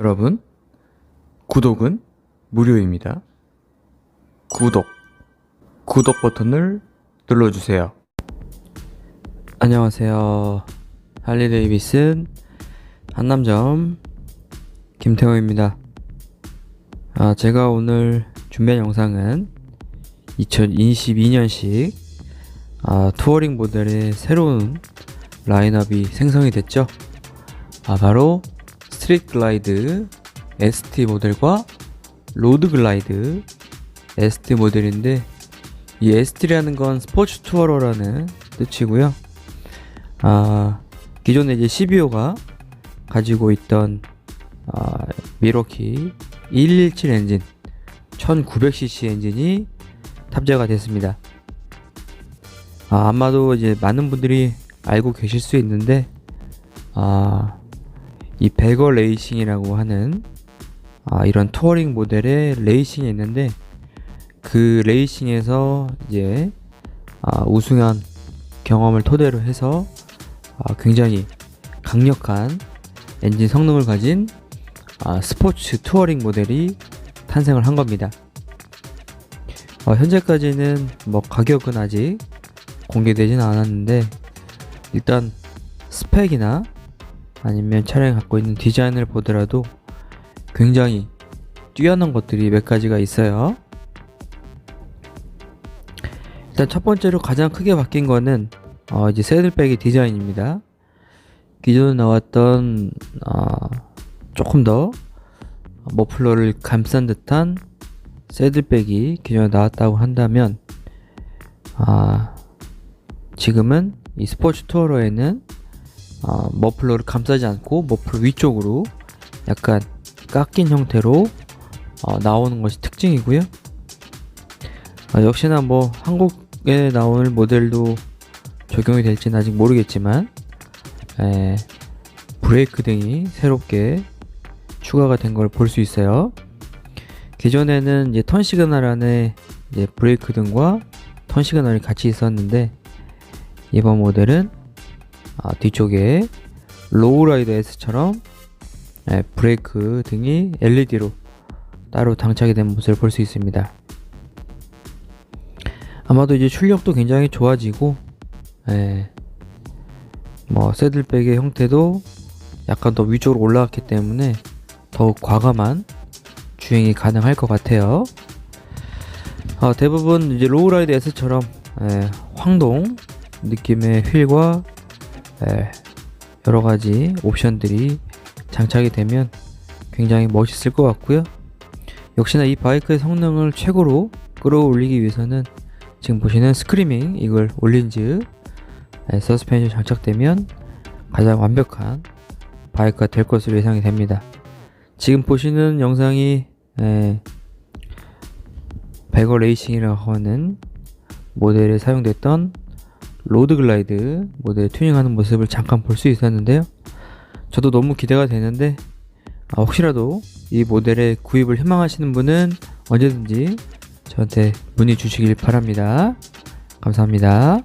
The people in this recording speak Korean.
여러분, 구독은 무료입니다. 구독, 구독 버튼을 눌러주세요. 안녕하세요. 할리 데이비슨 한남점 김태호입니다. 아, 제가 오늘 준비한 영상은 2022년식 아, 투어링 모델의 새로운 라인업이 생성이 됐죠. 아, 바로 스트릿 글라이드 ST 모델과 로드 글라이드 ST 모델인데 이 ST라는 건 스포츠 투어러라는 뜻이고요. 아, 기존에 이제 CBO가 가지고 있던 아, 미러키 117 엔진 1900cc 엔진이 탑재가 됐습니다. 아, 아마도 이제 많은 분들이 알고 계실 수 있는데 아, 이 베거 레이싱이라고 하는 아, 이런 투어링 모델의 레이싱이 있는데 그 레이싱에서 이제 아, 우승한 경험을 토대로 해서 아, 굉장히 강력한 엔진 성능을 가진 아, 스포츠 투어링 모델이 탄생을 한 겁니다. 어, 현재까지는 뭐 가격은 아직 공개되지는 않았는데 일단 스펙이나 아니면 차량이 갖고 있는 디자인을 보더라도 굉장히 뛰어난 것들이 몇 가지가 있어요. 일단 첫 번째로 가장 크게 바뀐 거는 어, 이제 새들백의 디자인입니다. 기존에 나왔던 어, 조금 더 머플러를 감싼 듯한 새들백이 기존에 나왔다고 한다면 아, 지금은 이 스포츠 투어러에는 어, 머플러를 감싸지 않고 머플러 위쪽으로 약간 깎인 형태로 어, 나오는 것이 특징이고요. 아, 역시나 뭐 한국에 나올 모델도 적용이 될지는 아직 모르겠지만 에, 브레이크 등이 새롭게 추가가 된 걸 볼 수 있어요. 기존에는 이제 턴 시그널 안에 이제 브레이크 등과 턴 시그널이 같이 있었는데 이번 모델은 아, 뒤쪽에 로우라이더 S처럼 예, 브레이크 등이 LED로 따로 장착이 된 모습을 볼 수 있습니다. 아마도 이제 출력도 굉장히 좋아지고 예, 뭐 새들백의 형태도 약간 더 위쪽으로 올라갔기 때문에 더욱 과감한 주행이 가능할 것 같아요. 어, 대부분 이제 로우라이드 S처럼 예, 황동 느낌의 휠과 예, 여러 가지 옵션들이 장착이 되면 굉장히 멋있을 것 같고요. 역시나 이 바이크의 성능을 최고로 끌어올리기 위해서는 지금 보시는 스크리밍 이걸 올린즈 예, 서스펜션 장착되면 가장 완벽한 바이크가 될 것으로 예상이 됩니다. 지금 보시는 영상이 예, 베거 레이싱이라고 하는 모델에 사용됐던 로드 글라이드 모델 튜닝하는 모습을 잠깐 볼 수 있었는데요. 저도 너무 기대가 되는데 아, 혹시라도 이 모델의 구입을 희망하시는 분은 언제든지 저한테 문의 주시길 바랍니다. 감사합니다.